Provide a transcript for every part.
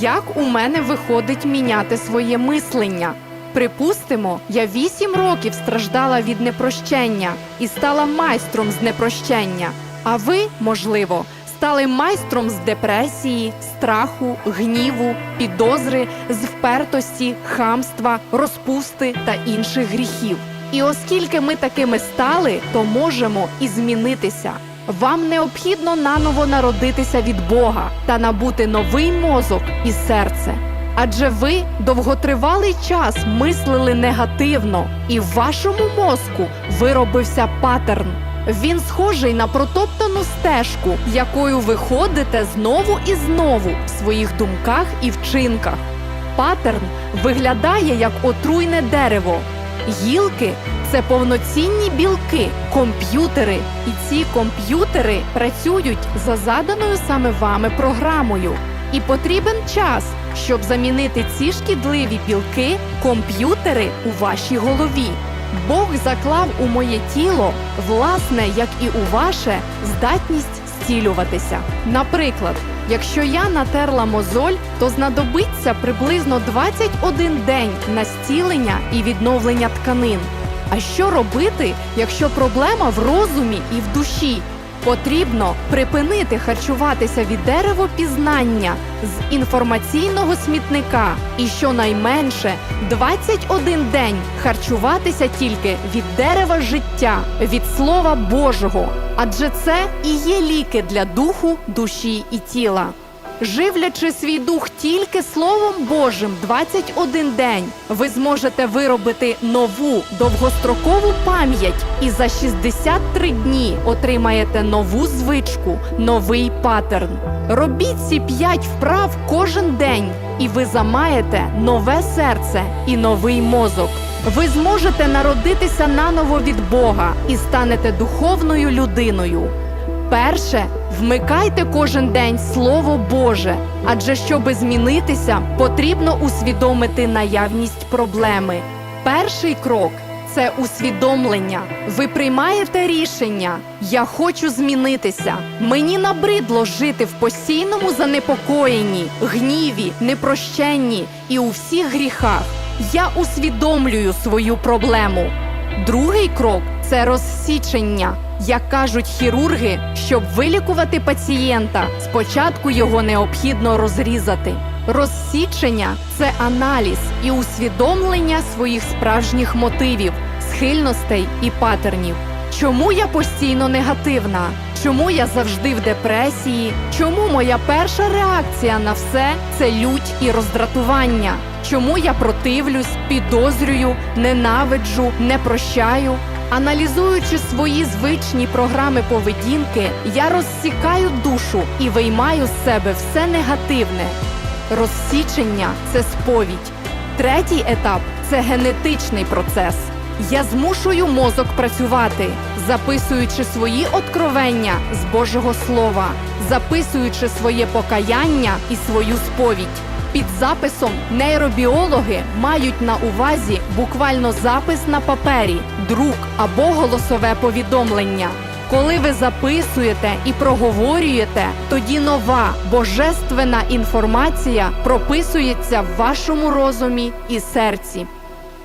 Як у мене виходить міняти своє мислення? Припустимо, я вісім років страждала від непрощення і стала майстром з непрощення. А ви, можливо, стали майстром з депресії, страху, гніву, підозри, з впертості, хамства, розпусти та інших гріхів. І оскільки ми такими стали, то можемо і змінитися. Вам необхідно наново народитися від Бога та набути новий мозок і серце. Адже ви довготривалий час мислили негативно, і в вашому мозку виробився паттерн. Він схожий на протоптану стежку, якою ви ходите знову і знову в своїх думках і вчинках. Паттерн виглядає як отруйне дерево. Гілки це повноцінні білки, комп'ютери, і ці комп'ютери працюють за заданою саме вами програмою. І потрібен час, щоб замінити ці шкідливі білки, комп'ютери у вашій голові. Бог заклав у моє тіло, власне, як і у ваше, здатність зцілюватися. Наприклад, якщо я натерла мозоль, то знадобиться приблизно 21 день на зцілення і відновлення тканин. А що робити, якщо проблема в розумі і в душі? Потрібно припинити харчуватися від деревопізнання з інформаційного смітника і щонайменше 21 день харчуватися тільки від дерева життя, від Слова Божого. Адже це і є ліки для духу, душі і тіла. Живлячи свій дух тільки Словом Божим 21 день, ви зможете виробити нову довгострокову пам'ять і за 63 дні отримаєте нову звичку, новий паттерн. Робіть ці 5 вправ кожен день, і ви замаєте нове серце і новий мозок. Ви зможете народитися наново від Бога і станете духовною людиною. Перше, вмикайте кожен день Слово Боже, адже щоби змінитися, потрібно усвідомити наявність проблеми. Перший крок це усвідомлення. Ви приймаєте рішення. Я хочу змінитися. Мені набридло жити в постійному занепокоєнні, гніві, непрощенні і у всіх гріхах. Я усвідомлюю свою проблему. Другий крок це розсічення. Як кажуть хірурги, щоб вилікувати пацієнта, спочатку його необхідно розрізати. Розсічення це аналіз і усвідомлення своїх справжніх мотивів, схильностей і патернів. Чому я постійно негативна? Чому я завжди в депресії? Чому моя перша реакція на все це лють і роздратування? Чому я противлюсь, підозрюю, ненавиджу, не прощаю? Аналізуючи свої звичні програми поведінки, я розсікаю душу і виймаю з себе все негативне. Розсічення це сповідь. Третій етап це генетичний процес. Я змушую мозок працювати, записуючи свої откровення з Божого Слова, записуючи своє покаяння і свою сповідь. Під записом нейробіологи мають на увазі буквально запис на папері, друк або голосове повідомлення. Коли ви записуєте і проговорюєте, тоді нова божественна інформація прописується в вашому розумі і серці.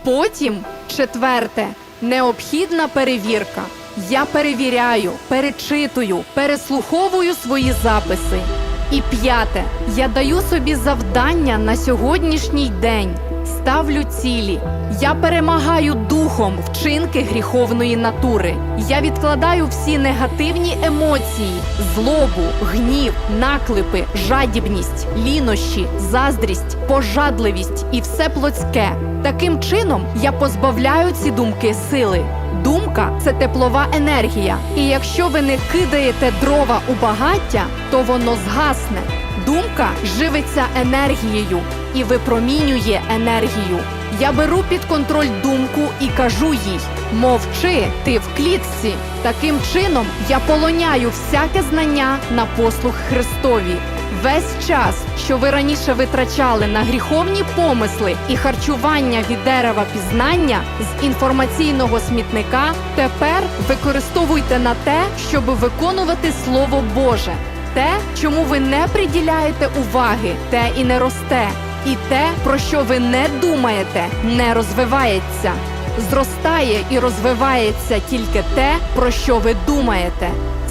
Потім, четверте, необхідна перевірка. Я перевіряю, перечитую, переслуховую свої записи. І п'яте, я даю собі завдання на сьогоднішній день. Ставлю цілі. Я перемагаю духом вчинки гріховної натури. Я відкладаю всі негативні емоції: злобу, гнів, наклепи, жадібність, лінощі, заздрість, пожадливість і все плотське. Таким чином я позбавляю ці думки сили. Думка це теплова енергія, і якщо ви не кидаєте дрова у багаття, то воно згасне. Думка живиться енергією і випромінює енергію. Я беру під контроль думку і кажу їй: мовчи, ти в клітці. Таким чином я полоняю всяке знання на послуг Христові. Весь час, що ви раніше витрачали на гріховні помисли і харчування від дерева пізнання з інформаційного смітника, тепер використовуйте на те, щоб виконувати Слово Боже. те, чому ви не приділяєте уваги, те і не росте. І те, про що ви не думаєте, не розвивається. Зростає і розвивається тільки те, про що ви думаєте.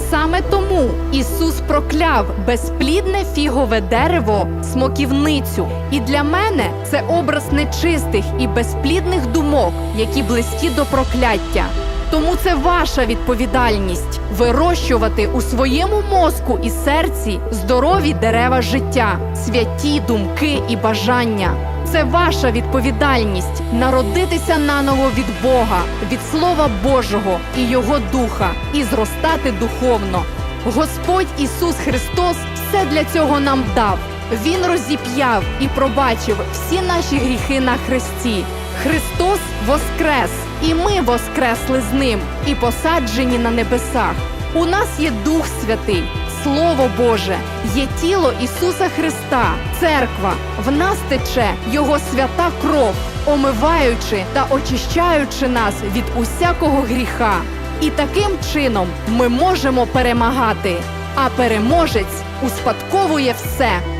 Саме тому Ісус прокляв безплідне фігове дерево, смоківницю. І для мене це образ нечистих і безплідних думок, які близькі до прокляття. Тому це ваша відповідальність вирощувати у своєму мозку і серці здорові дерева життя, святі думки і бажання. Це ваша відповідальність народитися наново від Бога, від Слова Божого і Його Духа, і зростати духовно. Господь Ісус Христос все для цього нам дав. Він розіп'яв і пробачив всі наші гріхи на хресті. Христос воскрес, і ми воскресли з ним, і посаджені на небесах. У нас є Дух Святий, Слово Боже, є тіло Ісуса Христа, церква. В нас тече Його свята кров, омиваючи та очищаючи нас від усякого гріха. І таким чином ми можемо перемагати. А переможець успадковує все.